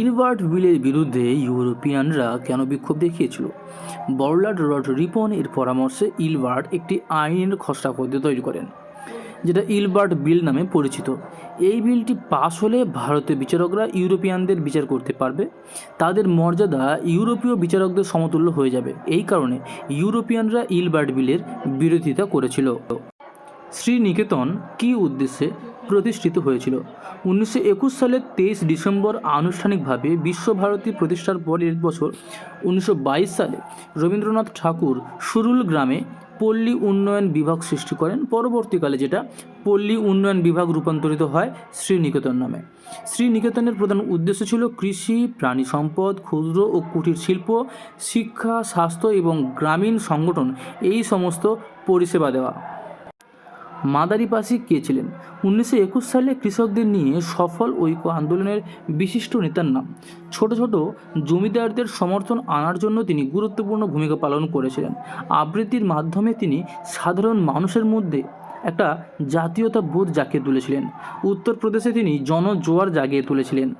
Ilbert বিলের বিরুদ্ধে ইউরোপিয়ানরা কেন বিক্ষোভ দেখিয়েছিল? বড়লাট রড রিপন এর পরামর্শে ইলবার্ট একটি আইনের খসড়া পদ্ধতি তৈরি করেন, যেটা ইলবার্ট বিল নামে পরিচিত। এই বিলটি পাশ হলে ভারতীয় বিচারকরা ইউরোপিয়ানদের বিচার করতে পারবে। তাদের মর্যাদা ইউরোপীয় বিচারকদের সমতুল্য হয়ে যাবে। এই কারণে ইউরোপিয়ানরা ইলবার্ট বিলের বিরোধিতা করেছিল। শ্রীনিকেতন কী উদ্দেশ্যে প্রতিষ্ঠিত হয়েছিল। উনিশশো একুশ সালের তেইশ ডিসেম্বর আনুষ্ঠানিকভাবে বিশ্বভারতী প্রতিষ্ঠার পরের বছর উনিশশো বাইশ সালে রবীন্দ্রনাথ ঠাকুর সুরুল গ্রামে পল্লী উন্নয়ন বিভাগ সৃষ্টি করেন। পরবর্তীকালে যেটা পল্লী উন্নয়ন বিভাগ রূপান্তরিত হয় শ্রীনিকেতন নামে। শ্রীনিকেতনের প্রধান উদ্দেশ্য ছিল কৃষি, প্রাণী সম্পদ, ক্ষুদ্র ও কুটির শিল্প, শিক্ষা, স্বাস্থ্য এবং গ্রামীণ সংগঠন এই সমস্ত পরিষেবা দেওয়া। মাদারিপাসি কে ছিলেন উনিশশো একুশ সালে কৃষকদের নিয়ে সফল ঐক্য আন্দোলনের বিশিষ্ট নেতার নাম। ছোট ছোট জমিদারদের সমর্থন আনার জন্য তিনি গুরুত্বপূর্ণ ভূমিকা পালন করেছিলেন। আবৃত্তির মাধ্যমে তিনি সাধারণ মানুষের মধ্যে একটা জাতীয়তা বোধ জাগিয়ে তুলেছিলেন। উত্তরপ্রদেশে তিনি জনজোয়ার জাগিয়ে তুলেছিলেন।